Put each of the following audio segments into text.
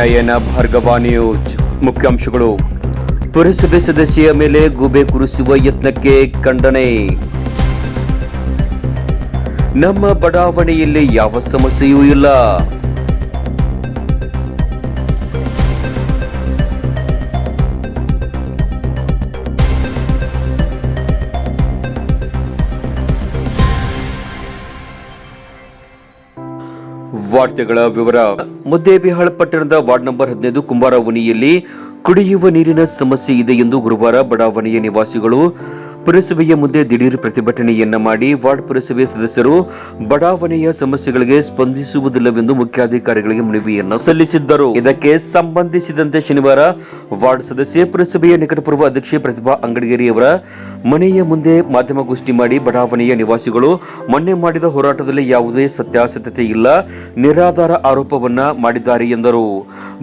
ನಯನ Bhargava news ಮುಖ್ಯಾಂಶಗಳು, ಪುರಸಭೆ ಸದಸ್ಯೆಯ ಮೇಲೆ ಗೂಬೆ ಕುರಿಸುವ ಯತ್ನಕ್ಕೆ ಖಂಡನೆ. ನಮ್ಮ ಬಡಾವಣೆಯಲ್ಲಿ ಯಾವ ಸಮಸ್ಯೆಯೂ ಇಲ್ಲ. ವಾರ್ತೆಗಳ ವಿವರ. ಮುದ್ದೇಬಿಹಾಳ ಪಟ್ಟಣದ ವಾರ್ಡ್ ನಂಬರ್ ಹದಿನೈದು ಕುಂಬಾರವನಿಯಲ್ಲಿ ಕುಡಿಯುವ ನೀರಿನ ಸಮಸ್ಯೆ ಇದೆ ಎಂದು ಗುರುವಾರ ಬಡಾವಣೆಯ ನಿವಾಸಿಗಳು ಪುರಸಭೆಯ ಮುಂದೆ ದಿಢೀರ್ ಪ್ರತಿಭಟನೆಯನ್ನ ಮಾಡಿ ವಾರ್ಡ್ ಪುರಸಭೆ ಸದಸ್ಯರು ಬಡಾವಣೆಯ ಸಮಸ್ಯೆಗಳಿಗೆ ಸ್ಪಂದಿಸುವುದಿಲ್ಲವೆಂದು ಮುಖ್ಯಾಧಿಕಾರಿಗಳಿಗೆ ಮನವಿಯನ್ನ ಸಲ್ಲಿಸಿದ್ದರು. ಇದಕ್ಕೆ ಸಂಬಂಧಿಸಿದಂತೆ ಶನಿವಾರ ವಾರ್ಡ್ ಸದಸ್ಯೆ ಪುರಸಭೆಯ ನಿಕಟಪೂರ್ವ ಅಧ್ಯಕ್ಷೆ ಪ್ರತಿಭಾ ಅಂಗಡಿಗೇರಿಯವರ ಮನೆಯ ಮುಂದೆ ಮಾಧ್ಯಮಗೋಷ್ಠಿ ಮಾಡಿ ಬಡಾವಣೆಯ ನಿವಾಸಿಗಳು ಮೊನ್ನೆ ಮಾಡಿದ ಹೋರಾಟದಲ್ಲಿ ಯಾವುದೇ ಸತ್ಯಾಸತ್ಯತೆ ಇಲ್ಲ, ನಿರಾಧಾರ ಆರೋಪವನ್ನ ಮಾಡಿದ್ದಾರೆ ಎಂದರು.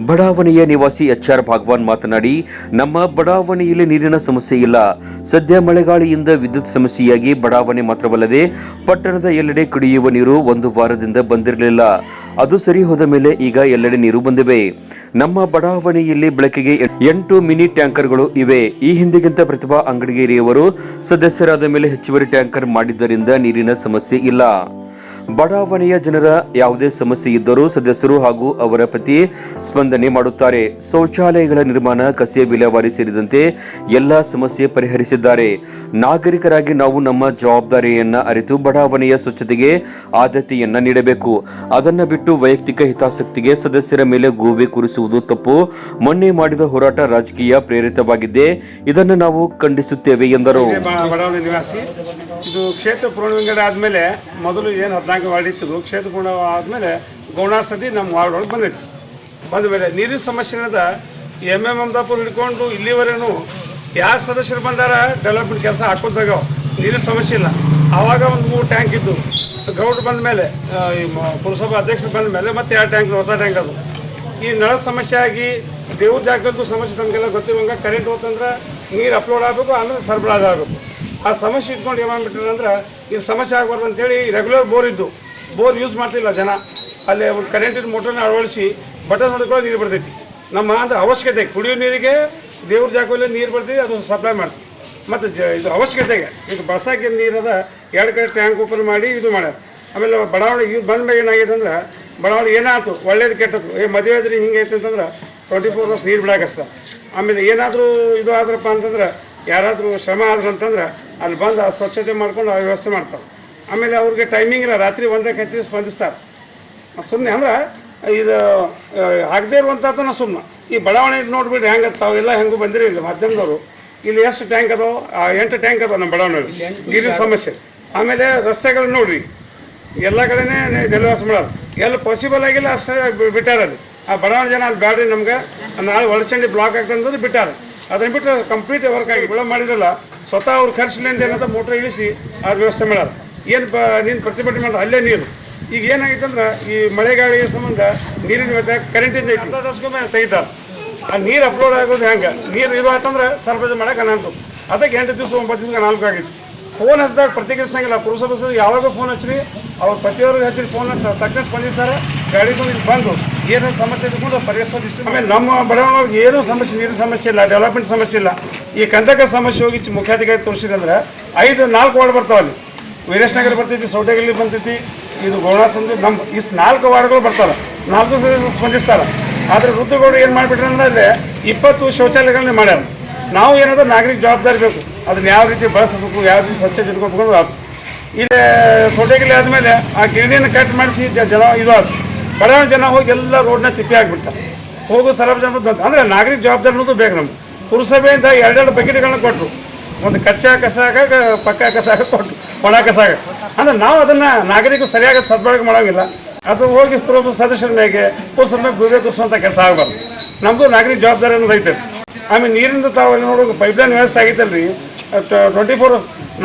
ಬಡಾವಣೆಯ ನಿವಾಸಿ ಎಚ್ ಆರ್ ಭಾಗವಾನ್ ಮಾತನಾಡಿ, ನಮ್ಮ ಬಡಾವಣೆಯಲ್ಲಿ ನೀರಿನ ಸಮಸ್ಯೆ ಇಲ್ಲ, ಸದ್ಯ ಮಳೆಗಾಳಿಯಿಂದ ವಿದ್ಯುತ್ ಸಮಸ್ಯೆಯಾಗಿ ಬಡಾವಣೆ ಮಾತ್ರವಲ್ಲದೆ ಪಟ್ಟಣದ ಎಲ್ಲೆಡೆ ಕುಡಿಯುವ ನೀರು ಒಂದು ವಾರದಿಂದ ಬಂದಿರಲಿಲ್ಲ. ಅದು ಸರಿ ಹೋದ ಮೇಲೆ ಈಗ ಎಲ್ಲೆಡೆ ನೀರು ಬಂದಿವೆ. ನಮ್ಮ ಬಡಾವಣೆಯಲ್ಲಿ ಬೆಳಕಿಗೆ ಎಂಟು ಮಿನಿ ಟ್ಯಾಂಕರ್ಗಳು ಇವೆ. ಈ ಹಿಂದಿಗಿಂತ ಪ್ರತಿಭಾ ಅಂಗಡಿಗೇರಿಯವರು ಸದಸ್ಯರಾದ ಮೇಲೆ ಹೆಚ್ಚುವರಿ ಟ್ಯಾಂಕರ್ ಮಾಡಿದ್ದರಿಂದ ನೀರಿನ ಸಮಸ್ಯೆ ಇಲ್ಲ. ಬಡಾವಣೆಯ ಜನರ ಯಾವುದೇ ಸಮಸ್ಯೆ ಇದ್ದರೂ ಸದಸ್ಯರು ಹಾಗೂ ಅವರ ಪತಿ ಸ್ಪಂದನೆ ಮಾಡುತ್ತಾರೆ. ಶೌಚಾಲಯಗಳ ನಿರ್ಮಾಣ, ಕಸೆ, ವಿಲೇವಾರಿ ಸೇರಿದಂತೆ ಎಲ್ಲ ಸಮಸ್ಯೆ ಪರಿಹರಿಸಿದ್ದಾರೆ. ನಾಗರಿಕರಾಗಿ ನಾವು ನಮ್ಮ ಜವಾಬ್ದಾರಿಯನ್ನ ಅರಿತು ಬಡಾವಣೆಯ ಸ್ವಚ್ಛತೆಗೆ ಆದ್ಯತೆಯನ್ನ ನೀಡಬೇಕು. ಅದನ್ನು ಬಿಟ್ಟು ವೈಯಕ್ತಿಕ ಹಿತಾಸಕ್ತಿಗೆ ಸದಸ್ಯರ ಮೇಲೆ ಗೂಬೆ ಕೂರಿಸುವುದು ತಪ್ಪು. ಮೊನ್ನೆ ಮಾಡಿದ ಹೋರಾಟ ರಾಜಕೀಯ ಪ್ರೇರಿತವಾಗಿದೆ. ಇದನ್ನು ನಾವು ಖಂಡಿಸುತ್ತೇವೆ ಎಂದರು. ಇದೇ ಕ್ಷೇತ್ರ ಪೂರ್ಣವಿಂಗಡ ಆದಮೇಲೆ ಮೊದಲು ಏನು ಹದಿನಾಲ್ಕು ವಾರ್ಡ್ ಇತ್ತು, ಕ್ಷೇತ್ರ ಪೂರ್ಣ ಆದಮೇಲೆ ಗೌಣ ಸದಿ ನಮ್ಮ ವಾರ್ಡ್ ಒಳಗೆ ಬಂದೈತಿ. ಬಂದ ಮೇಲೆ ನೀರಿನ ಸಮಸ್ಯೆ ಅನ್ನದ ಎಂ ಎಂ ಅಮದಾಪುರ ಹಿಡ್ಕೊಂಡು ಇಲ್ಲಿವರೆಗೂ ಯಾರು ಸದಸ್ಯರು ಬಂದಾರ ಡೆವಲಪ್ಮೆಂಟ್ ಕೆಲಸ ಹಾಕೋದಾಗ ನೀರಿನ ಸಮಸ್ಯೆ ಇಲ್ಲ. ಆವಾಗ ಒಂದು ಮೂರು ಟ್ಯಾಂಕ್ ಇದ್ದು, ಗೌಡ್ರು ಬಂದ ಮೇಲೆ ಪುರಸಭಾ ಅಧ್ಯಕ್ಷರು ಬಂದ ಮೇಲೆ ಮತ್ತೆ ಎರಡು ಟ್ಯಾಂಕ್, ಹೊಸ ಟ್ಯಾಂಕ್ ಅದು. ಈ ನಳ ಸಮಸ್ಯೆ ಆಗಿ ದೇವ್ರ ಜಾಗದ್ದು ಸಮಸ್ಯೆ ನಮಗೆಲ್ಲ ಗೊತ್ತಿರುವಂಗೆ ಕರೆಂಟ್ ಹೋತಂದ್ರೆ ನೀರು ಅಪ್ಲೋಡ್ ಆಗಬೇಕು, ಆಮೇಲೆ ಸರಬರಾಜು ಆಗಬೇಕು. ಆ ಸಮಸ್ಯೆ ಇಟ್ಕೊಂಡು ಏನು ಮಾಡ್ಬಿಟ್ರೆ ಅಂದ್ರೆ ಸಮಸ್ಯೆ ಆಗಬಾರ್ದು ಅಂತೇಳಿ ರೆಗ್ಯುಲರ್ ಬೋರ್ ಇದ್ದು. ಬೋರ್ ಯೂಸ್ ಮಾಡ್ತಿಲ್ಲ ಜನ. ಅಲ್ಲಿ ಕರೆಂಟಿನ ಮೋಟರ್ನ ಅಳವಡಿಸಿ ಬಟನ್ ಹೊಡ್ಕೊಳ್ಳೋ ನೀರು ಬರ್ತೈತಿ. ನಮ್ಮ ಅಂದ್ರೆ ಅವಶ್ಯಕತೆ, ಕುಡಿಯೋ ನೀರಿಗೆ ದೇವ್ರ ಜಾಗದಲ್ಲಿ ನೀರು ಬರ್ತೈತಿ ಅದು ಸಪ್ಲೈ ಮಾಡ್ತೀವಿ. ಮತ್ತು ಜ ಇದು ಅವಶ್ಯಕತೆಗೆ ಇದು ಬಸಾಕಿನ ನೀರದ ಎರಡು ಕಡೆ ಟ್ಯಾಂಕ್ ಓಪನ್ ಮಾಡಿ ಇದು ಮಾಡ್ಯಾರ. ಆಮೇಲೆ ಬಡಾವಣೆ ಇದು ಬಂದ ಮೇಲೆ ಏನಾಗಿದೆ ಅಂದ್ರೆ, ಬಡಾವಣೆ ಏನಾಯ್ತು, ಒಳ್ಳೇದು ಕೆಟ್ಟದ್ದು. ಏ, ಮದುವೆ ಆದ್ರೆ ಹಿಂಗೆ ಐತೆ ಅಂತಂದ್ರೆ ಟ್ವೆಂಟಿ ಫೋರ್ ಅವರ್ಸ್ ನೀರು ಬಿಡಾಕಸ್ತ. ಆಮೇಲೆ ಏನಾದರೂ ಇದು ಆದ್ರಪ್ಪ ಅಂತಂದ್ರೆ, ಯಾರಾದರೂ ಶ್ರಮ ಆದ್ರೆ ಅಂತಂದ್ರೆ ಅಲ್ಲಿ ಬಂದು ಆ ಸ್ವಚ್ಛತೆ ಮಾಡ್ಕೊಂಡು ಆ ವ್ಯವಸ್ಥೆ ಮಾಡ್ತಾರೆ. ಆಮೇಲೆ ಅವ್ರಿಗೆ ಟೈಮಿಂಗ್ ಇಲ್ಲ ರಾತ್ರಿ ಒಂದೇ ಕಚೇರಿ ಸ್ಪಂದಿಸ್ತಾರೆ. ಸುಮ್ಮನೆ ಅಂದ್ರೆ ಇದು ಆಗದೇ ಇರುವಂಥದ್ದು ನಾವು ಸುಮ್ಮನೆ ಈ ಬಡಾವಣೆ ನೋಡ್ಬಿಡ್ರಿ ಹೆಂಗೆ ತಾವೆಲ್ಲ ಹೆಂಗೂ ಬಂದಿರಿ ಇಲ್ಲಿ. ಮಾಧ್ಯಮದವರು ಇಲ್ಲಿ ಎಷ್ಟು ಟ್ಯಾಂಕ್ ಅದಾವ ಆ ಎಂಟು ಟ್ಯಾಂಕ್ ಅದಾವ ನಮ್ಮ ಬಡಾವಣೆಯಲ್ಲಿ. ನೀರಿನ ಸಮಸ್ಯೆ. ಆಮೇಲೆ ರಸ್ತೆಗಳು ನೋಡ್ರಿ ಎಲ್ಲ ಕಡೆನೇ ಡೆಲಿವರ್ಸ್ ಮಾಡೋದು. ಎಲ್ಲ ಪಾಸಿಬಲ್ ಆಗಿಲ್ಲ ಅಷ್ಟೇ ಬಿ- ಬಿಟ್ಟಾರ ಅಲ್ಲಿ ಆ ಬಡಾವಣೆ ಜನ ಅಲ್ಲಿ ಬ್ಯಾಡ್ರಿ ನಮ್ಗೆ. ನಾಳೆ ಒಳಚಂಡಿ ಬ್ಲಾಕ್ ಆಗ್ತಂದ್ರೆ ಬಿಟ್ಟಾರ. ಅದನ್ನು ಬಿಟ್ಟು ಕಂಪ್ಲೀಟ್ ವರ್ಕ್ ಆಗಿ ಬಿಳ ಮಾಡಿದ್ರಲ್ಲ ಸ್ವತಃ ಅವ್ರ ಖರ್ಚಿನಿಂದ ಏನಂತ ಮೋಟ್ರ್ ಇಳಿಸಿ ಆ ವ್ಯವಸ್ಥೆ ಮಾಡ್ಯಾರ. ಏನು ಪ ನೀನು ಪ್ರತಿಭಟನೆ ಮಾಡೋದು ಅಲ್ಲೇ ನೀರು. ಈಗ ಏನಾಗಿತ್ತು ಅಂದ್ರೆ ಈ ಮಳೆಗಾಳಿ ಸಂಬಂಧ ನೀರಿನ ವ್ಯವಸ್ಥೆ ಕರೆಂಟಿಂದ ತಾಸ್ಕೊಮ್ಮೆ ತೆಗಿತಾರೆ. ಆ ನೀರು ಅಪ್ಲೋಡ್ ಆಗೋದು ಹೆಂಗೆ? ನೀರು ಇದು ಆಯ್ತಂದ್ರೆ ಸರಬರಾಜು ಮಾಡೋಕೆ ಅನಂತು ಅದಕ್ಕೆ ಎಂಟು ದಿವಸ ಒಂಬತ್ತು ದಿವಸ ನಾಲ್ಕು ಆಗಿತ್ತು. ಫೋನ್ ಹಚ್ಚಿದಾಗ ಪ್ರತಿಕ್ರಿಯಿಸಂಗಿಲ್ಲ ಪುರುಷ ಬಸ್ ಯಾವಾಗ ಫೋನ್ ಹಚ್ಚಿರಿ? ಅವ್ರು ಪ್ರತಿಯೊಬ್ಬರಿಗೆ ಹಚ್ಚಿರಿ ಫೋನ್ ತಕ್ಷಣ ಸ್ಪಂದಿಸ್ತಾರೆ. ಗಾಡಿ ಬಂದು ಬಂದು ಏನೋ ಸಮಸ್ಯೆ ಇಟ್ಕೊಂಡು ಪರಿಹರಿಸೋದಿಷ್ಟು ಆಮೇಲೆ ನಮ್ಮ ಬಡಾವಣೆಗೆ ಏನೂ ಸಮಸ್ಯೆ, ನೀರಿನ ಸಮಸ್ಯೆ ಇಲ್ಲ ಡೆವಲಪ್ಮೆಂಟ್ ಸಮಸ್ಯೆ ಇಲ್ಲ. ಈ ಕಂದಕ ಸಮಸ್ಯೆ ಹೋಗಿ ಮುಖ್ಯಾಧಿಕಾರಿ ತೋರಿಸಿದಂದ್ರೆ ಐದು, ನಾಲ್ಕು ವಾರ್ಡ್ ಬರ್ತಾವೆ ಅಲ್ಲಿ. ವೀರೇಶ್ನಗರ ಬರ್ತೈತಿ ಸೌಟೆಗಲ್ಲಿ ಬರ್ತೈತಿ ಇದು ಗೋಣಾಸಂದ್ರ ನಮ್ಮ ಇಷ್ಟು ನಾಲ್ಕು ವಾರ್ಡ್ಗಳು ಬರ್ತಾರೆ ನಾಲ್ಕು ಸದಸ್ಯರು ಸ್ಪಂದಿಸ್ತಾರೆ. ಆದರೆ ವೃದ್ಧಗೌಡರು ಏನು ಮಾಡಿಬಿಟ್ರೆ ಅಂದ್ರೆ ಇಪ್ಪತ್ತು ಶೌಚಾಲಯಗಳನ್ನ ಮಾಡ್ಯಾರ. ನಾವು ಏನಾದರೂ ನಾಗರಿಕ ಜವಾಬ್ದಾರಿ ಬೇಕು. ಅದನ್ನ ಯಾವ ರೀತಿ ಬಳಸಬೇಕು, ಯಾವ ರೀತಿ ಸ್ವಚ್ಛತೆ ಇಟ್ಕೋಬೇಕು ಅದು ಇಲ್ಲಿ ಸೊಟೆಗಲ್ಲಿ ಆದಮೇಲೆ ಆ ಗಿರಣಿಯನ್ನು ಕಟ್ ಮಾಡಿಸಿ ಜನ ಇದು ಆಯ್ತು ಬಡವನ ಜನ ಹೋಗಿ ಎಲ್ಲ ರೋಡ್ನ ತಿಪ್ಪಿ ಆಗಿಬಿಡ್ತಾರೆ ಹೋಗೋ ಸಾರ್ವಜನಿಕ ಅಂದರೆ ನಾಗರಿಕ ಜವಾಬ್ದಾರಿ ಅನ್ನೋದು ಬೇಕು ನಮ್ಗೆ ಪುರಸಭೆಯಿಂದ ಎರಡೆರಡು ಬಕೆಟ್ಗಳನ್ನ ಕೊಟ್ಟರು ಒಂದು ಕಚ್ಚಾ ಕಸಾಗ ಪಕ್ಕ ಕಸಾಗ ಕೊಟ್ಟರು ಒಣ ಕಸಾಗ ಅಂದ್ರೆ ನಾವು ಅದನ್ನು ನಾಗರಿಕರು ಸರಿಯಾಗಿ ಸದ್ಬಳಕೆ ಮಾಡೋಂಗಿಲ್ಲ. ಅದು ಹೋಗಿ ಪುರಸಭೆ ಸದಸ್ಯರ ಮೇಲೆ ಪುರಸಭೆ ಗುರುವೆ ಕೂರಿಸುವಂಥ ಕೆಲಸ ಆಗಬಾರ್ದು. ನಮ್ಮದು ನಾಗರಿಕ ಜವಾಬ್ದಾರಿ ಅನ್ನೋದು ಐತೆ ಆಮೇಲೆ ನೀರಿಂದ ತಾವು ಅಲ್ಲಿ ನೋಡೋ ಪೈಪ್ಲೈನ್ ವ್ಯವಸ್ಥೆ ಆಗೈತಲ್ರಿ ಟ್ವೆಂಟಿ ಫೋರ್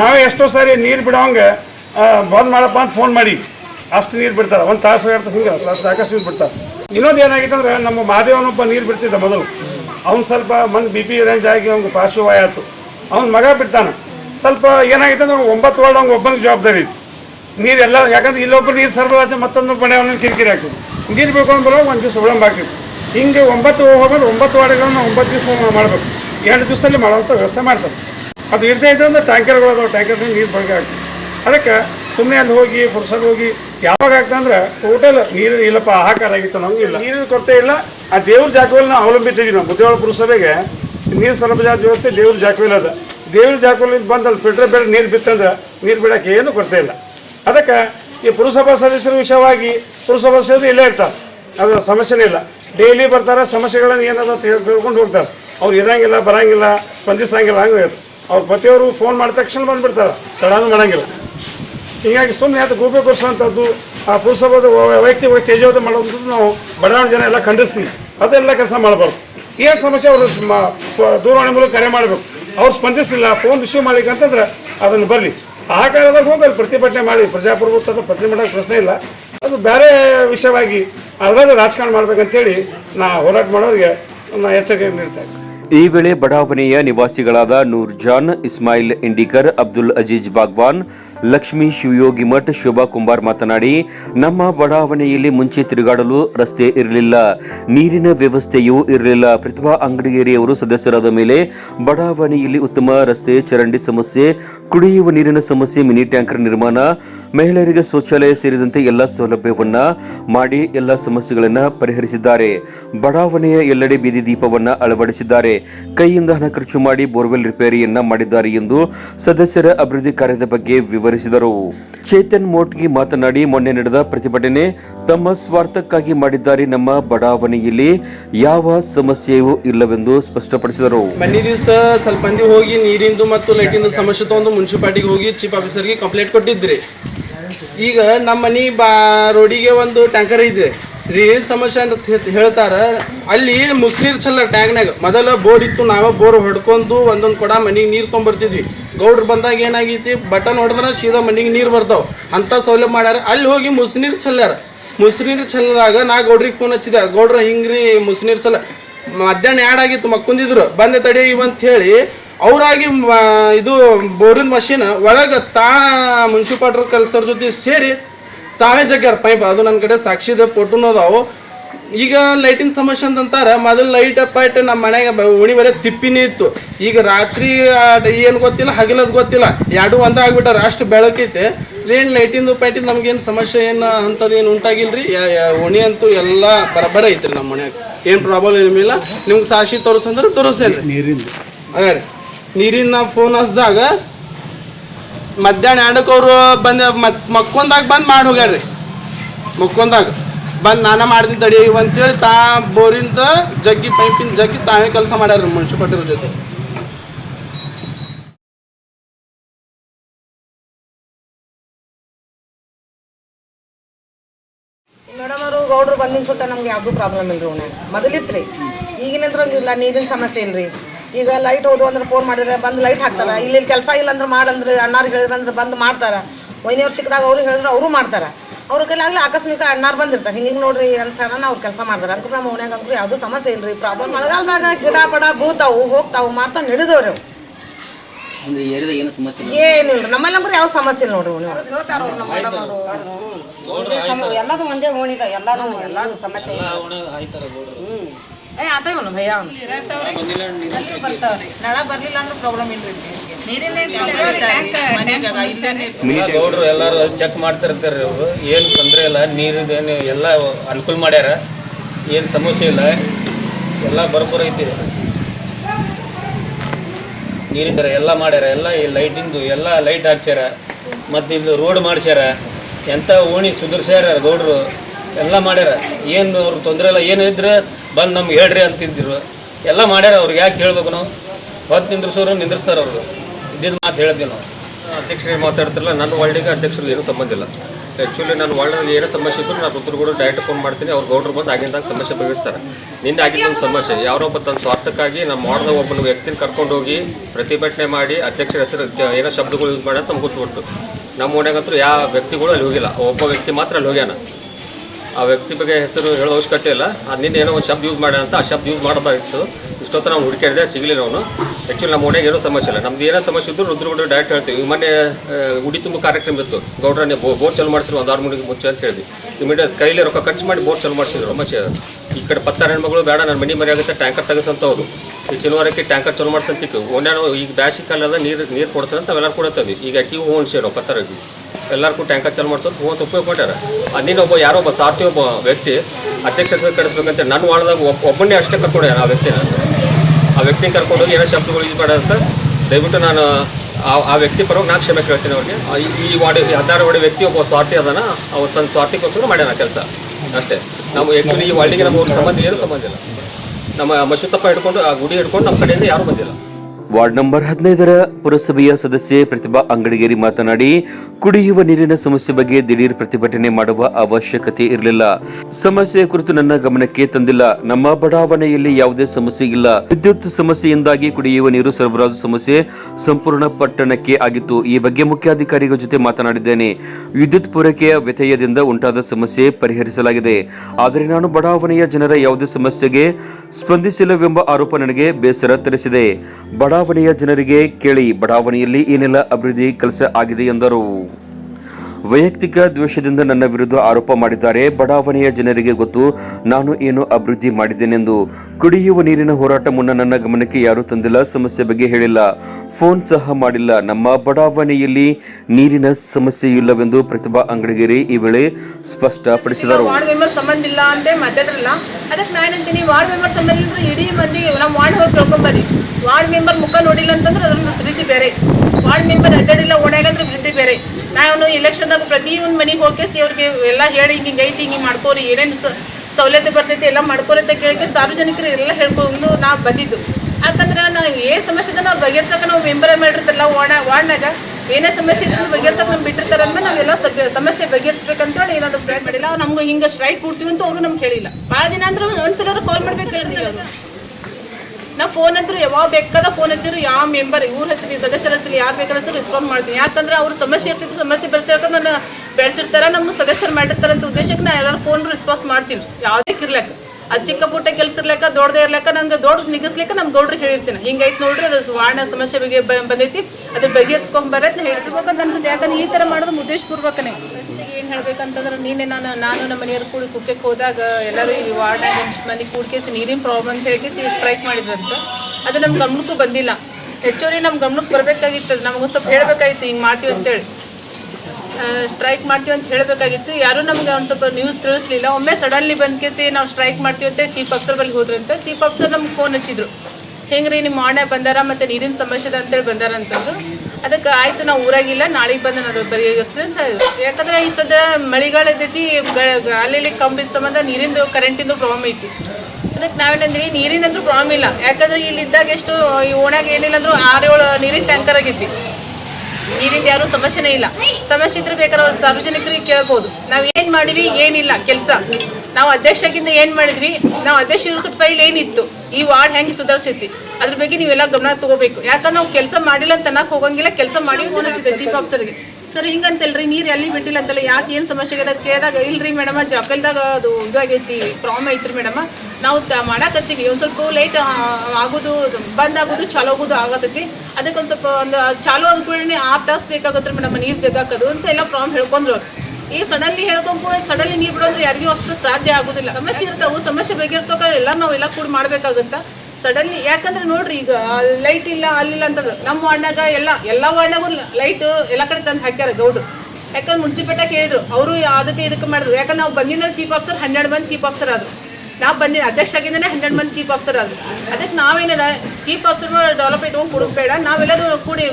ನಾವೇ ಎಷ್ಟೋ ಸಾರಿ ನೀರು ಬಿಡೋಂಗೆ ಬಂದ್ ಮಾಡಪ್ಪ ಅಂತ ಫೋನ್ ಮಾಡಿ. ಅಷ್ಟು ನೀರು ಬಿಡ್ತಾರೆ, ಒಂದು ತಾಸು ಎರಡು ತಾಸು ಹಿಂಗೆ ಸಾಕಷ್ಟು ನೀರು ಬಿಡ್ತಾರೆ. ಇನ್ನೊಂದು ಏನಾಗಿತ್ತು ಅಂದರೆ ನಮ್ಮ ಮಹಾದೇವನೊಬ್ಬ ನೀರು ಬಿಡ್ತಿದ್ದ ಮೊದಲು. ಅವ್ನು ಸ್ವಲ್ಪ ಮನ್ ಬಿ ಪಿ ರೇಂಜ್ ಆಗಿ ಅವ್ನಿಗೆ ಪಾರ್ಶ್ವವಾಯ ಆಯಿತು. ಅವ್ನ ಮಗ ಬಿಡ್ತಾನೆ. ಸ್ವಲ್ಪ ಏನಾಗಿತ್ತು ಅಂದ್ರೆ ಒಂಬತ್ತು ವರ್ಡ್ ಅವ್ನಿಗೆ ಒಬ್ಬನಿಗೆ ಜವಾಬ್ದಾರಿ ಇತ್ತು ನೀರೆಲ್ಲ ಯಾಕಂದ್ರೆ ಇಲ್ಲೊಬ್ಬರು ನೀರು ಸರಬರಾಜು ಮತ್ತೊಂದು ಬಣೆ ಅವನಿಗೆ ಕಿರಿಕಿರಿ ಆಗ್ತದೆ. ನೀರು ಬೇಕು ಬರೋ ಒಂದು ದಿವಸ ವಿಳಂಬ ಆಗ್ತಿತ್ತು ಹಿಂಗೆ ಒಂಬತ್ತು ಹೋಗೋದು ಒಂಬತ್ತು ವಾರ್ಡ್ಗಳನ್ನು ಒಂಬತ್ತು ದಿವಸ ಮಾಡಬೇಕು. ಎರಡು ದಿವಸದಲ್ಲಿ ಮಾಡುವಂಥ ವ್ಯವಸ್ಥೆ ಮಾಡ್ತಾರೆ. ಅದು ಇರದೇ ಇದ್ದರೆ ಅಂದ್ರೆ ಟ್ಯಾಂಕರ್ಗಳು ಅದಾವೆ ಟ್ಯಾಂಕರ್ನಿಂದ ನೀರು ಬಳಕೆ ಆಗ್ತದೆ. ಅದಕ್ಕೆ ಸುಮ್ಮನೆ ಅಲ್ಲಿ ಹೋಗಿ ಪುರುಷರು ಹೋಗಿ ಯಾವಾಗ ಆಗ್ತಂದ್ರೆ ಟೋಟಲ್ ನೀರು ಇಲ್ಲಪ್ಪ ಆಹಾಕಾರ ಆಗಿತ್ತು, ನಮ್ಗೆ ಇಲ್ಲ. ನೀರಿನ ಕೊರತೆ ಇಲ್ಲ. ಆ ದೇವ್ರ ಜಾಗದಲ್ಲಿ ನಾವು ಅವಲಂಬಿತಿದ್ದೀವಿ ನಾವು. ಬುದ್ಧಿವಾಳ ಪುರಸಭೆಗೆ ನೀರು ಸರಬರಾಜು ವ್ಯವಸ್ಥೆ ದೇವ್ರ ಜಾಗವಿಲ್ಲ ಅದ. ದೇವ್ರ ಜಾಗದಲ್ಲಿ ಬಂದು ಅಲ್ಲಿ ಫಿಲ್ಟರ್ ಬೇರೆ ನೀರು ಬಿತ್ತಂದ್ರೆ ನೀರು ಬಿಡೋಕೆ ಏನು ಕೊರತೆ ಇಲ್ಲ. ಅದಕ್ಕೆ ಈ ಪುರಸಭಾ ಸದಸ್ಯರ ವಿಷಯವಾಗಿ ಪುರಸಭಾ ಸದಸ್ಯರು ಇಲ್ಲೇ ಇರ್ತಾರೆ. ಅದರ ಸಮಸ್ಯೆನೇ ಇಲ್ಲ. ಡೈಲಿ ಬರ್ತಾರೆ, ಸಮಸ್ಯೆಗಳನ್ನು ಏನದ ತಿಳ್ಕೊಂಡು ಹೋಗ್ತಾರೆ. ಅವ್ರು ಇರಂಗಿಲ್ಲ, ಬರಂಗಿಲ್ಲ, ಸ್ಪಂದಿಸಂಗಿಲ್ಲ, ಹಂಗೆ ಅವ್ರು ಪತಿಯವರು ಫೋನ್ ಮಾಡಿದ ತಕ್ಷಣ ಬಂದ್ಬಿಡ್ತಾರೆ. ತಡಾನು ಮಾಡಂಗಿಲ್ಲ. ಹೀಗಾಗಿ ಸುಮ್ಮನೆ ಅದು ಗೂಬೆ ಕೊಡಿಸುವಂಥದ್ದು ಆ ಪುರಸಭಾದ ವೈಯಕ್ತಿಕ ತೇಜೋವಧೆ ಮಾಡುವಂಥದ್ದು ನಾವು ಬಡಾವಣೆ ಜನ ಎಲ್ಲ ಖಂಡಿಸ್ತೀವಿ. ಅದೆಲ್ಲ ಕೆಲಸ ಮಾಡಬಾರ್ದು. ಏನು ಸಮಸ್ಯೆ ಅವರು ದೂರವಾಣಿ ಮೂಲಕ ಕರೆ ಮಾಡಬೇಕು. ಅವ್ರು ಸ್ಪಂದಿಸಲಿಲ್ಲ ಫೋನ್ ರಿಸೀವ್ ಮಾಡ್ಲಿಕ್ಕೆ ಅಂತಂದ್ರೆ ಅದನ್ನು ಬರಲಿ. ಆ ಕಾಲದಾಗ ಹೋಗಿ ಅಲ್ಲಿ ಪ್ರತಿಭಟನೆ ಮಾಡಿ ಪ್ರಜಾಪ್ರಭುತ್ವದ ಪ್ರತಿಭಟನೆ ಪ್ರಶ್ನೆ ಇಲ್ಲ. ಅದು ಬೇರೆ ವಿಷಯವಾಗಿ ಅದರಲ್ಲಿ ರಾಜಕಾರಣ ಮಾಡ್ಬೇಕಂತೇಳಿ ನಾ ಹೋರಾಟ ಮಾಡೋರಿಗೆ ನಾ ಎಚ್ಚರಿಕೆ ನೀಡ್ತಾ ಈ ವೇಳೆ ಬಡಾವಣೆಯ ನಿವಾಸಿಗಳಾದ ನೂರ್ ಜಾನ್ ಇಸ್ಮಾಯಿಲ್ ಇಂಡಿಕರ್ ಅಬ್ದುಲ್ ಅಜೀಜ್ ಬಾಗ್ವಾನ್ ಲಕ್ಷ್ಮೀ ಶಿವಯೋಗಿ ಮಠ ಶೋಭಾ ಕುಂಬಾರ್ ಮಾತನಾಡಿ, ನಮ್ಮ ಬಡಾವಣೆಯಲ್ಲಿ ಮುಂಚೆ ತಿರುಗಾಡಲು ರಸ್ತೆ ಇರಲಿಲ್ಲ. ನೀರಿನ ವ್ಯವಸ್ಥೆಯೂ ಇರಲಿಲ್ಲ. ಪ್ರತಿಭಾ ಅಂಗಡಿಗೇರಿಯವರು ಸದಸ್ಯರಾದ ಮೇಲೆ ಬಡಾವಣೆಯಲ್ಲಿ ಉತ್ತಮ ರಸ್ತೆ ಚರಂಡಿ ಸಮಸ್ಯೆ, ಕುಡಿಯುವ ನೀರಿನ ಸಮಸ್ಯೆ, ಮಿನಿ ಟ್ಯಾಂಕರ್ ನಿರ್ಮಾಣ ಮಹಿಳೆಯರಿಗೆ ಶೌಚಾಲಯ ಸೇರಿದಂತೆ ಎಲ್ಲ ಸೌಲಭ್ಯವನ್ನ ಮಾಡಿ ಎಲ್ಲ ಸಮಸ್ಯೆಗಳನ್ನ ಪರಿಹರಿಸಿದ್ದಾರೆ. ಬಡಾವಣೆಯ ಎಲ್ಲೆಡೆ ಬೀದಿ ದೀಪವನ್ನ ಅಳವಡಿಸಿದ್ದಾರೆ. ಕೈಯಿಂದ ಹಣ ಖರ್ಚು ಮಾಡಿ ಬೋರ್ವೆಲ್ ರಿಪೇರಿಯನ್ನ ಮಾಡಿದ್ದಾರೆ ಎಂದು ಸದಸ್ಯರ ಅಭಿವೃದ್ಧಿ ಕಾರ್ಯದ ಬಗ್ಗೆ ವಿವರಿಸಿದರು. ಚೇತನ್ ಮೋಟ್ಗಿ ಮಾತನಾಡಿ, ಮೊನ್ನೆ ನಡೆದ ಪ್ರತಿಭಟನೆ ತಮ್ಮ ಸ್ವಾರ್ಥಕ್ಕಾಗಿ ಮಾಡಿದ್ದಾರೆ ನಮ್ಮ ಬಡಾವಣೆಯಲ್ಲಿ. ಯಾವ ಸಮಸ್ಯೆಯೂ ಇಲ್ಲವೆಂದು ಸ್ಪಷ್ಟಪಡಿಸಿದರು. ಮನ್ನಿ ದಿವಸ, ಸ್ವಲ್ಪ ಮಂದಿ ಹೋಗಿ ನೀರಿಂದು ಮತ್ತು ಲೈಟಿಂದು ಸಮಸ್ಯೆ ತಗೊಂಡು ಮುನ್ಸಿಪಾಲ್ಟಿಗೆ ಹೋಗಿ ಚೀಫ್ ಆಫೀಸರ್ಗೆ ಕಂಪ್ಲೇಂಟ್ ಕೊಟ್ಟಿದ್ರಿ. ಈಗ ನಮ್ಮ ಮನೆ ಬಾ ರೋಡಿಗೆ ಒಂದು ಟ್ಯಾಂಕರ್ ಇದೆ. ನೀರಿನ ಸಮಸ್ಯೆ ಅಂತ ಹೇಳ್ತಾರ. ಅಲ್ಲಿ ಮುಸ್ಲಿರ್ ಚಲ್ಲ ಟ್ಯಾಂಕ್ನಾಗ ಮೊದಲ ಬೋರ್ ಇತ್ತು, ನಾವೇ ಬೋರ್ ಹೊಡ್ಕೊಂಡು ಒಂದೊಂದು ಕೊಡ ಮನಿಗೆ ನೀರು ತೊಗೊಂಬರ್ತಿದ್ವಿ ಗೌಡ್ರು ಬಂದಾಗ ಏನಾಗೈತಿ, ಬಟನ್ ಹೊಡೆದ್ರೆ ಸೀದಾ ಮನಿಗೆ ನೀರು ಬರ್ತಾವ. ಅಂತ ಸೌಲಭ್ಯ ಮಾಡ್ಯಾರ. ಅಲ್ಲಿ ಹೋಗಿ ಮುಸ್ನೀರು ಚೆಲ್ಲಾರ ಮುಸ್ನೀರು ಚಲ್ಲದಾಗ ನಾ ಗೌಡ್ರಿಗೆ ಫೋನ್ ಹಚ್ಚಿದೆ. ಗೌಡ್ರ, ಹಿಂಗ್ರಿ ಮುಸ್ನೀರು ಚಲ್ಲ ಮಧ್ಯಾಹ್ನ ಎರಡಾಗಿತ್ತು ಮಕ್ಕೊಂದಿದ್ರು. ಬಂದೆ ತಡಿ ಇವಂತ ಹೇಳಿ ಅವರಾಗಿ ಇದು ಬೋರಿನ ಮಷೀನ್ ಒಳಗೆ ತಾ ಮುನ್ಸಿಪಾಲ್ಟ್ರ ಕೆಲಸರ ಜೊತೆ ಸೇರಿ ತಾವೇ ಜಗ್ಗ್ಯಾರ ಪೈಪ್ ಅದು ನನ್ನ ಕಡೆ ಸಾಕ್ಷಿದ ಫೋಟೋನು ಅದಾವು. ಈಗ ಲೈಟಿನ ಸಮಸ್ಯೆ ಅಂತಂತಾರೆ ಮೊದಲು ಲೈಟ್ ಪೈಟ್ ನಮ್ಮ ಮನೆಗೆ ಉಣಿ ಬರೀ ತಿಪ್ಪಿನೇ ಇತ್ತು. ಈಗ ರಾತ್ರಿ ಏನು ಗೊತ್ತಿಲ್ಲ ಹಗಲದ್ ಗೊತ್ತಿಲ್ಲ. ಎರಡು ಒಂದ ಆಗ್ಬಿಟ್ಟಾರೆ ಅಷ್ಟು ಬೆಳಕೈತೆ ಏನು ಲೈಟಿಂದು ಪೈಟಿಂದು ನಮ್ಗೇನು ಸಮಸ್ಯೆ ಏನು ಅಂಥದ್ದು ಏನು ಯ- ಉಣಿ ಅಂತೂ ಎಲ್ಲ ಬರಬರ ಐತ್ರಿ ನಮ್ಮ ಮನೆಯಾಗ. ಏನು ಪ್ರಾಬ್ಲಮ್ ಏನಿಲ್ಲ ನಿಮ್ಗೆ ಸಾಕ್ಷಿ ತೋರಿಸಂದ್ರೆ ತೋರಿಸ್ತೇನೆ ನೀರಿಂದ. ಹಾಂ ರೀ ನೀರಿನ ಫೋನ್ ಹಚ್ದಾಗ ಮಧ್ಯಾಹ್ನ ಎರಡಕ್ಕೆ ಬಂದ ಮತ್ ಮಕ್ಕೊಂದಾಗ ಬಂದು ಮಾಡಿ ಹೋಗ್ಯಾರ್ರಿ. ಮಕ್ಕೊಂದಾಗ ಬಂದು ನಾನ ಮಾಡ್ತೀನಿ ತಡಿ ಅಂತೇಳಿ ತಾ ಬೋರಿಂದ ಜಗ್ಗಿ ಪೈಪಿನ ಜಗ್ಗಿ ತಾನೇ ಕೆಲಸ ಮಾಡ್ಯಾರ ಮುನ್ಸಿಪಾಲ್ಟಿರ ಜೊತೆ. ಗೌಡ್ರು ಬಂದಿನ ಸುತ್ತ ನಮ್ಗೆ ಯಾವ್ದು ಪ್ರಾಬ್ಲಮ್ ಇಲ್ರಿ ಮೊದಲಿತ್ರಿ. ಈಗಿನಂದ್ರ ಇಲ್ಲ, ನೀರಿನ ಸಮಸ್ಯೆ ಇಲ್ರಿ. ಈಗ ಲೈಟ್ ಹೋದು ಅಂದ್ರೆ ಫೋನ್ ಮಾಡಿದ್ರೆ ಬಂದು ಲೈಟ್ ಹಾಕ್ತಾರೆ. ಇಲ್ಲಿ ಕೆಲಸ ಇಲ್ಲ ಅಂದ್ರೆ ಮಾಡಂದ್ರೆ ಅಣ್ಣಾರು ಹೇಳಿದ್ರೆ ಅಂದ್ರೆ ಬಂದು ಮಾಡ್ತಾರ. ವೈನಿಯವ್ರು ಸಿಕ್ಕಿದಾಗ ಅವ್ರು ಹೇಳಿದ್ರೆ ಅವರು ಮಾಡ್ತಾರೆ. ಅವ್ರ ಕೈಲಾಗ್ಲಿ ಆಕಸ್ಮಿಕ ಅಣ್ಣಾರು ಬಂದಿರ್ತಾರೆ. ಹಿಂಗೆ ನೋಡ್ರಿ ಅಂತ ಅವ್ರು ಕೆಲಸ ಮಾಡ್ತಾರೆ. ಅಂಕರು ನಮ್ಮ ಮನ್ಯಾಗ ಅಂಕರು ಯಾವ್ದು ಸಮಸ್ಯೆ ಇಲ್ರಿ. ಪ್ರಾಬ್ಲಮ್ ಮಳೆಗಾಲದಾಗ ಗಿಡ ಪಡ ಬೂತಾವು ಹೋಗ್ತಾವು ಮಾಡ್ತಾ ನಡೆದವ್ರಿ ಅವು ಒಂದು ಏನು ಸಮಸ್ಯೆ ಇಲ್ಲ? ಏನಿಲ್ಲ ನಮ್ಮಲ್ಲಿ ಅಂದ್ರೆ ಯಾವ ಸಮಸ್ಯೆ ಇಲ್ಲ ನೋಡ್ರಿ ಎಲ್ಲರೂ ಒಂದೇ ಓಣಿದ. ಎಲ್ಲರೂ ಎಲ್ಲರೂ ಸಮಸ್ಯೆ ಏ ಭಯ ಅವ್ನು. ನಳ ಬರ್ಲಿಲ್ಲ ಅಂದ್ರೆ ಪ್ರಾಬ್ಲಮ್ ಇಲ್ರಿ ಗೌಡ್ರು ಎಲ್ಲಾರು ಚೆಕ್ ಮಾಡ್ತಿರ್ತಾರೆ ಅವರು ಏನು ತೊಂದರೆ ಇಲ್ಲ ನೀರಿದೇನು ಎಲ್ಲ ಅನುಕೂಲ ಮಾಡ್ಯಾರ. ಏನು ಸಮಸ್ಯೆ ಇಲ್ಲ. ಎಲ್ಲ ಬರೋಬ್ಬರ ಐತಿ. ನೀರಿನ ಎಲ್ಲ ಮಾಡ್ಯಾರ. ಎಲ್ಲ ಈ ಲೈಟಿಂದು ಎಲ್ಲ ಲೈಟ್ ಹಾಕ್ಸ್ಯಾರ. ಮತ್ತು ಇಲ್ಲಿ ರೋಡ್ ಮಾಡ್ಸ್ಯಾರ. ಎಂಥ ಓಣಿ ಸುಧರ್ಸ್ಯಾರ ಗೌಡ್ರು. ಎಲ್ಲ ಮಾಡ್ಯಾರ. ಏನು ಅವ್ರ ತೊಂದರೆ ಇಲ್ಲ. ಏನು ಇದ್ರೆ ಬಂದು ನಮ್ಗೆ ಹೇಳ್ರಿ ಅಂತಿದ್ರು ಎಲ್ಲ ಮಾಡ್ಯಾರ ಅವ್ರಿಗೆ ಯಾಕೆ ಹೇಳ್ಬೇಕು ನಾವು? ಹೊತ್ತು ನಿಂದ್ರಿಸೋರು ನಿಂದ್ರಿಸ್ತಾರ ಅವ್ರಿಗೆ ಇದ್ದಿದ್ದು ಮಾತು ಹೇಳಿದ್ವಿ ನಾವು. ಅಧ್ಯಕ್ಷರೇ ಮಾತಾಡ್ತಿರಲ್ಲ ನನ್ನ ವಾರ್ಡಿಗೆ ಅಧ್ಯಕ್ಷರು ಏನೂ ಸಂಬಂಧ ಇಲ್ಲ. ಆ್ಯಕ್ಚುಲಿ ನನ್ನ ವಾರ್ಡಲ್ಲಿ ಏನೋ ಸಮಸ್ಯೆ ಇದ್ರು ನಾನು ಉತ್ತರಗಳು ಡೈರೆಕ್ಟ್ ಫೋನ್ ಮಾಡ್ತೀನಿ ಅವ್ರು ಗೌಡ್ರು ಬಂದು ಆಗಿಂದಾಗ ಸಮಸ್ಯೆ ಬಗೆಹರಿಸ್ತಾರೆ. ನಿಂದ ಆಗಿದ್ದ ಒಂದು ಸಮಸ್ಯೆ. ಯಾರೊಬ್ಬ ತನ್ನ ಸ್ವಾರ್ಥಕ್ಕಾಗಿ ನಮ್ಮ ಮಾಡಿದ ಒಬ್ಬನ ವ್ಯಕ್ತಿನ ಕರ್ಕೊಂಡು ಹೋಗಿ ಪ್ರತಿಭಟನೆ ಮಾಡಿ ಅಧ್ಯಕ್ಷರ ಹೆಸರು ಏನೋ ಶಬ್ದಗಳು ಯೂಸ್ ಮಾಡಿ ಅಂತ ನಮ್ಗೆ ಗೊತ್ತುಬಿಟ್ಟು ನಮ್ಮ ಓಣ್ಯಾಗಂತೂ ಯಾವ ವ್ಯಕ್ತಿಗಳು ಅಲ್ಲಿ ಹೋಗಿಲ್ಲ. ಒಬ್ಬ ವ್ಯಕ್ತಿ ಮಾತ್ರ ಅಲ್ಲಿ ಹೋಗ್ಯಾನ. ಆ ವ್ಯಕ್ತಿ ಬಗ್ಗೆ ಹೆಸರು ಹೇಳೋ ಅವಶ್ಯಕತೆ ಇಲ್ಲ. ಅದು ನಿನ್ನೆ ಏನೋ ಒಂದು ಶಬ್ದ ಯೂಸ್ ಮಾಡೋಣ ಅಂತ ಆ ಶಬ್ದ ಯೂಸ್ ಮಾಡಬಾರ್ದು ಇಷ್ಟೊತ್ತು ನಾವು ಹುಡುಕಿದ್ರೆ ಸಿಗಲಿಲ್ಲ ಅವನು. ಆ್ಯಕ್ಚುಲಿ ನಮ್ಮ ಓಣ್ಯಾಗ ಏನೂ ಸಮಸ್ಯೆ ಇಲ್ಲ. ನಮ್ದು ಏನೋ ಸಮಸ್ಯೆ ಇದ್ದರೂ ರುದ್ರಗೌಡ ಡೈರೆಕ್ಟ್ ಹೇಳ್ತೀವಿ. ಮೊನ್ನೆ ಉಡಿ ತುಂಬ ಕಾರ್ಯಕ್ರಮ ಇತ್ತು. ಗೌಡ್ರ ನೀವು ಬೋರ್ ಚಾಲು ಮಾಡಿಸಿದ್ರು ಒಂದು ಆರು ಮೂಡಿಗೆ ಮುಂಚೆ ಅಂತ ಹೇಳಿದ್ವಿ. ಇಮಿಡಿಯೇಟ್ ಕೈಲಿ ರೊಕ್ಕ ಖರ್ಚು ಮಾಡಿ ಬೋರ್ ಚಾಲು ಮಾಡಿಸಿದ್ರು. ಸಮಸ್ಯೆ ಈ ಕಡೆ ಪತ್ತಾರ ಹೆಣ್ಮಗಳು ಬೇಡ ನನ್ನ ಮನೆ ಮರಿ ಆಗುತ್ತೆ, ಟ್ಯಾಂಕರ್ ತೆಗೆಸಂತವ್ರು ಈ ಚಿನ್ನವಾರಕ್ಕೆ ಟ್ಯಾಂಕರ್ ಚಲೋ ಮಾಡ್ಸಂತಿಕ್ಕು ಓಣ್ಯಾನು ಈಗ ಬ್ಯಾಸಿಗೆ ಕಾಲದ ನೀರು ನೀರು ಕೊಡ್ತಾರೆ ಅಂತ ಅವೆಲ್ಲ ಕೊಡತ್ತವಿ ಈಗ ಅಕ್ಕಿ ಹೂ ಸೇರೋ ಪತ್ತಾರಕ್ಕೆ. ಎಲ್ಲರಿಗೂ ಟ್ಯಾಂಕರ್ ಚಾಲು ಮಾಡ್ಸೋದು. ಮೂವತ್ತು ರೂಪಾಯಿ ಉಪಯೋಗ ಮಾಡ್ಯಾರ. ಅದಿನ ಒಬ್ಬ ಯಾರೋ ಒಬ್ಬ ಸಾರ್ಥಿ ಒಬ್ಬ ವ್ಯಕ್ತಿ ಅಧ್ಯಕ್ಷ ಕಳಿಸ್ಬೇಕಂತ ನನ್ನ ವಾರ್ಡ್ದಾಗ ಒಬ್ಬನೇ ಅಷ್ಟೇ ಕರ್ಕೊಂಡ್ಯಾರ ಆ ವ್ಯಕ್ತಿನ. ಆ ವ್ಯಕ್ತಿನ ಕರ್ಕೊಂಡು ಏನೋ ಶಬ್ದಗಳು ಯೂಸ್ ಅಂತ ದಯವಿಟ್ಟು ನಾನು ಆ ಆ ವ್ಯಕ್ತಿ ಪರವಾಗಿ ನಾನು ಕ್ಷಮೆ ಕೇಳ್ತೀನಿ ಅವ್ರಿಗೆ. ಈ- ವಾಡಿ ವಾರ್ಡ್ ಹದಿನಾರು ವಾರ್ಡ್ ವ್ಯಕ್ತಿ ಒಬ್ಬ ಸ್ವಾರ್ಥಿ ಅದಾನ. ಅವ್ರು ತನ್ನ ಸ್ವಾರ್ಥಿಗೋಸ್ಕರ ಮಾಡ್ಯಾನ ಕೆಲಸ. ಅಷ್ಟೇ. ನಾವು ಆ್ಯಕ್ಚುಲಿ ಈ ವಾರ್ಡಿಗೆ ನಮ್ಮ ಸಂಬಂಧ ಏನು ಸಂಬಂಧ ಇಲ್ಲ. ನಮ್ಮ ಮಶುತಪ್ಪ ಹಿಡ್ಕೊಂಡು, ಆ ಗುಡಿ ಹಿಡ್ಕೊಂಡು ನಮ್ಮ ಕಡೆಯಿಂದ ಯಾರೂ ಬಂದಿಲ್ಲ. ವಾರ್ಡ್ ನಂಬರ್ ಹದಿನೈದರ ಪುರಸಭೆಯ ಸದಸ್ಯೆ ಪ್ರತಿಭಾ ಅಂಗಡಿಗೇರಿ ಮಾತನಾಡಿ, ಕುಡಿಯುವ ನೀರಿನ ಸಮಸ್ಯೆ ಬಗ್ಗೆ ದಿಢೀರ್ ಪ್ರತಿಭಟನೆ ಮಾಡುವ ಅವಶ್ಯಕತೆ ಇರಲಿಲ್ಲ. ಸಮಸ್ಯೆ ಕುರಿತು ನನ್ನ ಗಮನಕ್ಕೆ ತಂದಿಲ್ಲ. ನಮ್ಮ ಬಡಾವಣೆಯಲ್ಲಿ ಯಾವುದೇ ಸಮಸ್ಯೆ ಇಲ್ಲ. ವಿದ್ಯುತ್ ಸಮಸ್ಯೆಯಿಂದಾಗಿ ಕುಡಿಯುವ ನೀರು ಸರಬರಾಜು ಸಮಸ್ಯೆ ಸಂಪೂರ್ಣ ಪಟ್ಟಣಕ್ಕೆ ಆಗಿತ್ತು. ಈ ಬಗ್ಗೆ ಮುಖ್ಯಾಧಿಕಾರಿಗಳ ಜೊತೆ ಮಾತನಾಡಿದ್ದೇನೆ. ವಿದ್ಯುತ್ ಪೂರೈಕೆಯ ವ್ಯತ್ಯಯದಿಂದ ಉಂಟಾದ ಸಮಸ್ಯೆ ಪರಿಹರಿಸಲಾಗಿದೆ. ಆದರೆ ನಾನು ಬಡಾವಣೆಯ ಜನರ ಯಾವುದೇ ಸಮಸ್ಯೆಗೆ ಸ್ಪಂದಿಸಿಲ್ಲವೆಂಬ ಆರೋಪ ನನಗೆ ಬೇಸರ ತರಿಸಿದೆ. ಬಡಾವಣೆಯ ಜನರಿಗೆ ಕೇಳಿ ಬಡಾವಣೆಯಲ್ಲಿ ಏನೆಲ್ಲ ಅಭಿವೃದ್ಧಿ ಕೆಲಸ ಆಗಿದೆ ಎಂದರು. ವೈಯಕ್ತಿಕ ದ್ವೇಷದಿಂದ ನನ್ನ ವಿರುದ್ಧ ಆರೋಪ ಮಾಡಿದ್ದಾರೆ. ಬಡಾವಣೆಯ ಜನರಿಗೆ ಗೊತ್ತು, ನಾನು ಏನು ಅಭಿವೃದ್ಧಿ ಮಾಡಿದ್ದೇನೆಂದು. ಕುಡಿಯುವ ನೀರಿನ ಹೋರಾಟ ಮುನ್ನ ನನ್ನ ಗಮನಕ್ಕೆ ಯಾರೂ ತಂದಿಲ್ಲ, ಸಮಸ್ಯೆ ಬಗ್ಗೆ ಹೇಳಿಲ್ಲ. ಫೋನ್ ಸಹ ಮಾಡಿಲ್ಲ. ನಮ್ಮ ಬಡಾವಣೆಯಲ್ಲಿ ನೀರಿನ ಸಮಸ್ಯೆ ಇಲ್ಲವೆಂದು ಪ್ರತಿಭಾ ಅಂಗಡಿಗೇರಿ ಈ ವೇಳೆ ಸ್ಪಷ್ಟಪಡಿಸಿದರು. ವಾರ್ಡ್ ಮೆಂಬರ್ ಸಂಬಂಧ ಇಲ್ಲ ಅಂತ ಅದಕ್ಕೆ ನಾನು ಅಂತೀನಿ ಮೆಂಬರ್ ಸಂಬಂಧ ಮಂದಿ ವಾರ್ಡ್ ಹೋಗಿ ವಾರ್ಡ್ ಮೆಂಬರ್ ಮುಖ ನೋಡಿಲ್ಲ ಅಂತಂದ್ರೆ ಅದ್ರ ರೀತಿ ಬೇರೆ. ವಾರ್ಡ್ ಮೆಂಬರ್ ಅಡ್ಡಾಡಿಲ್ಲ ಓಡಾಗಂದ್ರೆ ರೀತಿ ಬೇರೆ. ನಾನು ಎಲೆಕ್ಷನ್ದಾಗ ಪ್ರತಿಯೊಂದು ಮನೆಗೆ ಹೋಗಿಸಿ ಅವ್ರಿಗೆ ಎಲ್ಲ ಹೇಳಿ, ಹಿಂಗೆ ಐತಿ, ಹಿಂಗೆ ಮಾಡ್ಕೋರಿ, ಏನೇನು ಸ- ಸವಲತ್ತು ಬರ್ತೈತಿ ಎಲ್ಲ ಮಾಡ್ಕೋರಿ ಅಂತ ಕೇಳಿಕೆ ಸಾರ್ವಜನಿಕರು ಎಲ್ಲ ಹೇಳ್ಕೊಂಡು ನಾವು ಬಂದಿದ್ದು. ಯಾಕಂದ್ರೆ ನಾವು ಏ ಸಮಸ್ಯೆ ನಾವು ಬಗೆಹರ್ಸಕ್ಕೆ ನಾವು ಮೆಂಬರ್ ಮಾಡಿರ್ತಾರಲ್ಲ ವಾರ್ಡ್ ವಾರ್ಡ್ನಾಗ, ಏನೇ ಸಮಸ್ಯೆ ಇದ್ರೆ ಬಗೆಹರ್ಸಕ್ಕೆ ನಮ್ಗೆ ಬಿಟ್ಟಿರ್ತಾರೆ ಅಂದ್ರೆ ನಾವೆಲ್ಲ ಸಭ್ಯ ಸಮಸ್ಯೆ ಬಗೆಹರಿಸ್ಬೇಕಂತೇಳಿ ಏನಾದ್ರು ಪ್ರಯತ್ನ ಮಾಡಿಲ್ಲ. ನಮ್ಗೆ ಹಿಂಗೆ ಸ್ಟ್ರೈಕ್ ಕೊಡ್ತೀವಿ ಅಂತ ಅವರು ನಮ್ಗೆ ಹೇಳಿಲ್ಲ. ಭಾಳ ದಿನ ಅಂದ್ರೆ ಒಂದ್ಸಲ ಕಾಲ್ ಮಾಡ್ಬೇಕಲ್ರಿ ಅವರು ನಾ ಫೋನ್ ಅಂತೂ ಯಾವಾಗ ಬೇಕಾದ ಫೋನ್ ಹಚ್ಚಿದ್ರು, ಯಾವ ಮೆಂಬರ್ ಇವ್ರು ಹಚ್ಚಲಿ ಸದಸ್ಯರ ಹಚ್ಚಲಿ ಯಾರು ಬೇಕಾದ್ರೆ ರೆಸ್ಪಾಂಡ್ ಮಾಡ್ತೀನಿ. ಯಾಕಂದ್ರೆ ಅವ್ರ ಸಮಸ್ಯೆ ಇರ್ತಿತ್ತು, ಸಮಸ್ಯೆ ಬೆಳೆಸೋಕೆ ನಾನು ಬೆಳೆಸಿರ್ತಾರ ನಮ್ಮ ಸದಸ್ಯರು ಮಾಡಿರ್ತಾರೆ ಅಂತ ಉದ್ದೇಶಕ್ಕೆ ನಾ ಎಲ್ಲರೂ ಫೋನ್ ರೆಸ್ಪಾನ್ಸ್ ಮಾಡ್ತೀನಿ ಯಾವುದೇ ಇರ್ಲಕ್ಕ. ಅದು ಚಿಕ್ಕ ಪುಟ್ಟ ಕೆಲಸ ಇರ್ಲಕ್ಕ, ದೊಡ್ಡದೇ ಇರ್ಲಕ್ಕ, ನಂಗೆ ದೊಡ್ಡ ನಿಗಿಸ್ಲಿಕ್ಕೆ ನಮ್ಮ ದೊಡ್ಡ ಹೇಳಿರ್ತೀನಿ. ಹಿಂಗೈತೆ ನೋಡ್ರಿ, ಅದು ವಾರ್ಣ ಸಮಸ್ಯೆ ಬಗ್ಗೆ ಬಂದೈತಿ ಅದು ಬಗೆಹರಿಸ್ಕೊಂಡ್ ಬರತ್ತೆ ಹೇಳ್ತಿರ್ಬೇಕಂತ ಅನ್ಸುತ್ತೆ. ಯಾಕಂದ್ರೆ ಈ ಥರ ಮಾಡೋದು ಉದ್ದೇಶಪೂರ್ವಕನೇ ಏನು ಹೇಳ್ಬೇಕಂತಂದ್ರೆ ನೀನೆ ನಾನು ನಾನು ನಮ್ಮ ಮನೆಯವ್ರು ಕೂಡಿ ಕುಕ್ಕೆ ಹೋದಾಗ ಎಲ್ಲರೂ ಈ ವಾರ್ಡ್ನಾಗ ಒಂದಿಷ್ಟು ಮಂದಿ ಕೂಡ್ಕೇಸಿ ನೀರಿನ ಪ್ರಾಬ್ಲಮ್ ಅಂತ ಹೇಳಿ ಸ್ಟ್ರೈಕ್ ಮಾಡಿದ್ರಂತ. ಅದು ನಮ್ಮ ಗಮನಕ್ಕೂ ಬಂದಿಲ್ಲ. ಹೆಚ್ಚುವರಿ ನಮ್ಮ ಗಮನಕ್ಕೆ ಬರಬೇಕಾಗಿತ್ತು. ನಮಗೂ ಸ್ವಲ್ಪ ಹೇಳಬೇಕಾಗಿತ್ತು, ಹಿಂಗೆ ಮಾಡ್ತೀವಿ ಅಂತೇಳಿ. ಸ್ಟ್ರೈಕ್ ಮಾಡ್ತೀವಿ ಅಂತ ಹೇಳಬೇಕಾಗಿತ್ತು. ಯಾರೂ ನಮ್ಗೆ ಒಂದು ಸ್ವಲ್ಪ ನ್ಯೂಸ್ ತಿಳಿಸ್ಲಿಲ್ಲ. ಒಮ್ಮೆ ಸಡನ್ಲಿ ಬಂದ್ ಕೇಸಿ ನಾವು ಸ್ಟ್ರೈಕ್ ಮಾಡ್ತೀವಿ ಅಂತ ಚೀಫ್ ಆಫೀಸರ್ ಬಳಿ ಅಂತ ಚೀಫ್ ಆಫೀಸರ್ ನಮ್ಗೆ ಫೋನ್ ಹಚ್ಚಿದ್ರು. ಹೆಂಗ್ರಿ ನಿಮ್ಮ ಮಾಡ್ಯಾಗ ಬಂದಾರ ಮತ್ತು ನೀರಿನ ಸಮಸ್ಯೆ ಅಂತೇಳಿ ಬಂದಾರ ಅಂತಂದ್ರು ಅದಕ್ಕೆ ಆಯ್ತು, ನಾವು ಊರಾಗಿಲ್ಲ, ನಾಳೆಗೆ ಬಂದು ನಾನು ಬರೆಯೋಗಿಸ್ತೀನಿ ಅಂತ ಯಾಕಂದ್ರೆ ಈ ಸದ್ಯ ಮಳೆಗಾಲ ಇದ್ದೈತಿ ಅಲ್ಲಿ ಕಂಬಿದ ಸಂಬಂಧ ನೀರಿಂದು ಕರೆಂಟಿಂದು ಪ್ರಾಬ್ಲಮ್ ಐತಿ. ಅದಕ್ಕೆ ನಾವೇನಂದ್ರಿ ನೀರಿನಂದ್ರೂ ಪ್ರಾಬ್ಲಮ್ ಇಲ್ಲ. ಯಾಕಂದ್ರೆ ಇಲ್ಲಿ ಇದ್ದಾಗ ಎಷ್ಟು, ಈ ಓಣಾಗ ಏನಿಲ್ಲ ಅಂದ್ರೂ ಆರು ಏಳು ನೀರಿನ ಟ್ಯಾಂಕರ್ ಆಗೈತಿ ನೀರಿಂದ ಯಾರು ಸಮಸ್ಯೆನೇ ಇಲ್ಲ. ಸಮಸ್ಯೆ ಇದ್ರೆ ಬೇಕಾದ್ರೆ ಸಾರ್ವಜನಿಕರಿಗೆ ಕೇಳ್ಬೋದು. ನಾವು ಏನು ಮಾಡಿವಿ, ಏನಿಲ್ಲ, ಕೆಲಸ. ನಾವು ಅಧ್ಯಕ್ಷಕ್ಕಿಂತ ಏನು ಮಾಡಿದ್ವಿ ನಾವು ಅಧ್ಯಕ್ಷ ಇರ್ಕದ ಫೈಲ್ ಏನಿತ್ತು? ಈ ವಾರ್ಡ್ ಹೆಂಗೆ ಸುಧಾರಿಸೈತಿ ಅದ್ರ ಬಗ್ಗೆ ನೀವೆಲ್ಲ ಗಮನ ತಗೋಬೇಕು. ಯಾಕಂದ್ರೆ ನಾವು ಕೆಲಸ ಮಾಡಿಲ್ಲ ಅಂತ ಅನ್ನಕ್ಕೆ ಹೋಗಂಗಿಲ್ಲ ಕೆಲಸ ಮಾಡಿ ಹಚ್ಚಿದ್ದೆ ಚೀಫ್ ಆಫೀಸರ್ಗೆ ಸರ್ ಹಿಂಗಂತಲ್ರಿ ನೀರು ಎಲ್ಲಿ ಬಿಟ್ಟಿಲ್ಲ ಅಂತಲ್ಲ ಯಾಕೆ ಏನು ಸಮಸ್ಯೆ ಆಗಿದೆ ಕೇಳಿದಾಗ ಇಲ್ರಿ ಮೇಡಮ್ ಜಕಲ್ದಾಗ ಅದು ಇದಾಗೈತಿ ಪ್ರಾಬ್ಲಮ್ ಐತ್ರಿ ಮೇಡಮ್. ನಾವು ತ ಮಾಡಾಕತ್ತೀವಿ. ಒಂದು ಸ್ವಲ್ಪ ಲೈಟ್ ಆಗೋದು ಬಂದ್ ಆಗೋದು ಚಾಲು ಆಗೋದು ಆಗತ್ತೈತಿ ಅದಕ್ಕೆ ಒಂದು ಸ್ವಲ್ಪ ಒಂದು ಚಾಲು ಆದ ಕೂಡ ಆರು ತಾಸು ಬೇಕಾಗತ್ತೆ ಮೇಡಮ್ ನೀರು ಜಗಾಕೋದು ಅಂತ ಎಲ್ಲ ಪ್ರಾಬ್ಲಮ್ ಹೇಳ್ಕೊಂಡ್ರು ಈ ಸಡನ್ಲಿ ಹೇಳ್ಕೊಂಡು ಸಡನ್ಲಿ ನೀರು ಬಿಡೋದ್ರೆ ಯಾರಿಗೂ ಅಷ್ಟು ಸಾಧ್ಯ ಆಗೋದಿಲ್ಲ. ಸಮಸ್ಯೆ ಇರ್ತಾವು ಸಮಸ್ಯೆ ಬಗೆಹರಿಸೋಕೆ ಎಲ್ಲ ನಾವು ಎಲ್ಲ ಕೂಡ ಮಾಡ್ಬೇಕಾಗುತ್ತ? ಸಡನ್ಲಿ ಯಾಕಂದ್ರೆ ನೋಡ್ರಿ ಈಗ ಲೈಟ್ ಇಲ್ಲ ಅಲ್ಲಿಲ್ಲ ಅಂತಂದ್ರೆ ನಮ್ಮ ವಾರ್ಡ್ನಾಗ ಎಲ್ಲ ಎಲ್ಲ ವಾರ್ಡ್ನಾಗೂ ಲೈಟ್ ಎಲ್ಲ ಕಡೆ ತಂದು ಹಾಕ್ಯಾರ ಗೌಡ್ರು. ಯಾಕಂದ್ರೆ ಮುನ್ಸಿಪೇಟೆ ಹೇಳಿದ್ರು ಅವರು ಅದಕ್ಕೆ ಇದಕ್ಕೆ ಮಾಡಿದ್ರು. ಯಾಕಂದ್ರೆ ನಾವು ಬಂದಿದ್ದ ಚೀಫ್ ಆಫೀಸರ್ ಹನ್ನೆರಡು ಮಂದಿ ಚೀಫ್ ಆಫೀಸರ್ ಆದ್ರು. ನಾವು ಬಂದಿ ಅಧ್ಯಕ್ಷ ಆಗಿದ್ದಾನೆ ಹನ್ನೆರಡು ಮಂದಿ ಚೀಫ್ ಆಫೀಸರ್ ಆದ್ರು. ಅದಕ್ಕೆ ನಾವೇನದ ಚೀಫ್ ಆಫೀಸರ್ ಡೆವಲಪ್ ಇಟ್ಕೊಂಡು ಕೊಡಬೇಡ ಬೇಡ. ನಾವೆಲ್ಲರೂ ಕೂಡಿ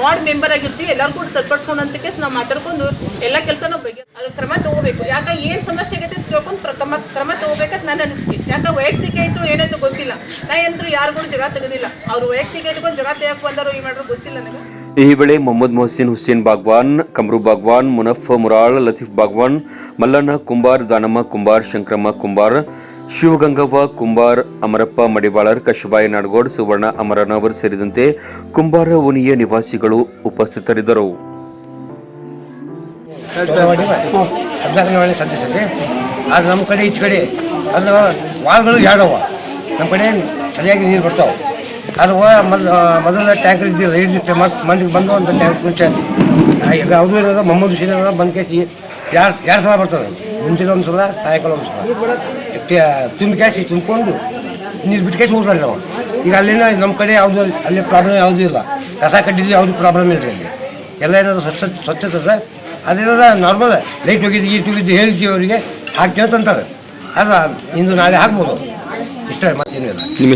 ವಾರ್ಡ್ ಮೆಂಬರ್ ಆಗಿರ್ತೀವಿ, ಎಲ್ಲರೂ ಕೂಡ ಸರಿಪಡಿಸ್ಕೊಂಡಂತ ಕೇಸ್ ನಾವು ಮಾತಾಡ್ಕೊಂಡು ಎಲ್ಲ ಕೆಲಸ ನಾವು ಅದ್ರ ಕ್ರಮ ತಗೋಬೇಕು. ಯಾಕೆ ಏನು ಸಮಸ್ಯೆ ಆಗೈತೆ ತಿಳ್ಕೊಂಡು ಕ್ರಮ ಕ್ರಮ ತಗೋಬೇಕಂತ ನನ್ನ ಅನಿಸಿಕೆ. ಯಾಕೆ ವೈಯಕ್ತಿಕ ಆಯಿತು ಏನಂತ ಗೊತ್ತಿಲ್ಲ. ನಾ ಏನಂದ್ರು ಯಾರಿಗೂ ಜಗ ತೆಗೆದಿಲ್ಲ. ಅವ್ರು ವೈಯಕ್ತಿಕ ಇಟ್ಕೊಂಡು ಜಗ ತೆಗಕ್ಕೆ ಬಂದರು ಈ ಮಾಡ್ರು ಗೊತ್ತಿಲ್ಲ ನನಗೆ ಈ ವೇಳೆ ಮೊಹಮ್ಮದ್ ಮೊಹಸಿನ್, ಹುಸೇನ್ ಬಾಗ್ವಾನ್, ಕಮ್ರು ಬಾಗ್ವಾನ್, ಮುನಫ್ ಮುರಾಳ್, ಲತೀಫ್ ಬಾಗ್ವಾನ್, ಮಲ್ಲಣ್ಣ ಕುಂಬಾರ್, ದಾನಮ್ಮ ಕುಂಬಾರ್, ಶಂಕರಮ್ಮ ಕುಂಬಾರ್, ಶಿವಗಂಗವ್ವ ಕುಂಬಾರ್, ಅಮರಪ್ಪ ಮಡಿವಾಳರ್, ಕಶಬಾಯಿ ನಾಡಗೋಡ್, ಸುವರ್ಣ ಅಮರನವರ್ ಸೇರಿದಂತೆ ಕುಂಬಾರ ಓಣಿಯ ನಿವಾಸಿಗಳು ಉಪಸ್ಥಿತರಿದ್ದರು. ಹದಿನಾಲ್ಕನೇ ಸದಸ್ಯರಿ ಆದ್ರೆ ನಮ್ಮ ಕಡೆ ಈಚೆ ಕಡೆ ಅದು ವಾಲ್ಗಳು ಎರಡವ ನಮ್ಮ ಕಡೆ ಸರಿಯಾಗಿ ನೀರು ಬರ್ತಾವೆ. ಅದು ಮೊದಲು ಟ್ಯಾಂಕರ್ ಇದ್ದಿಲ್ಲ ಮಂದಿಗೆ ಬಂದು ಒಂದು ಟ್ಯಾಂಕ್ ಮುಂಚೆ ಈಗ ಅವರು ಇರೋದು ಮೊಹಮ್ಮದ್ ಹುಸೇನ್ ಬಂದು ಕೇಸಿ ಎರಡು ಎರಡು ಸಲ ಬರ್ತದೆ ಮುಂಚಿನ ಒಂದು ಸಲ, ಸಾಯಂಕಾಲ ಒಂದು ಸಲ. ತುಂಬಿ ಕ್ಯಾಸಿ ತುಂಬಿಕೊಂಡು ನೀರು ಬಿಟ್ಟು ಕ್ಯಾಸಿ ಹೋಗ್ತಾರೆ ನಾವು. ಈಗ ಅಲ್ಲಿನ ನಮ್ಮ ಕಡೆ ಯಾವುದು ಅಲ್ಲಿ ಪ್ರಾಬ್ಲಮ್ ಯಾವುದೂ ಇಲ್ಲ. ಕಸ ಕಟ್ಟಿದ್ದು ಯಾವುದೂ ಪ್ರಾಬ್ಲಮ್ ಇಲ್ಲ ಅಲ್ಲಿ ಎಲ್ಲ ಏನಾದರೂ ಸ್ವಚ್ಛ ಸ್ವಚ್ಛತೆ ಅದ ಅದೇನದ ನಾರ್ಮಲ್ ಲೈಟ್ ಹೋಗಿದ್ದು ಗೀಟ್ ಹೋಗಿದ್ದು ಹೇಳ್ತೀವಿ ಅವರಿಗೆ. ಹಾಕ್ತೇವೆ ಅಂತ ಅಂತಾರೆ ಅಲ್ಲ, ಇಂದು ನಾಳೆ ಹಾಕ್ಬೋದು. ಇಷ್ಟೇ, ಮತ್ತೇನು ಇಲ್ಲ. ನಿಮ್ಮ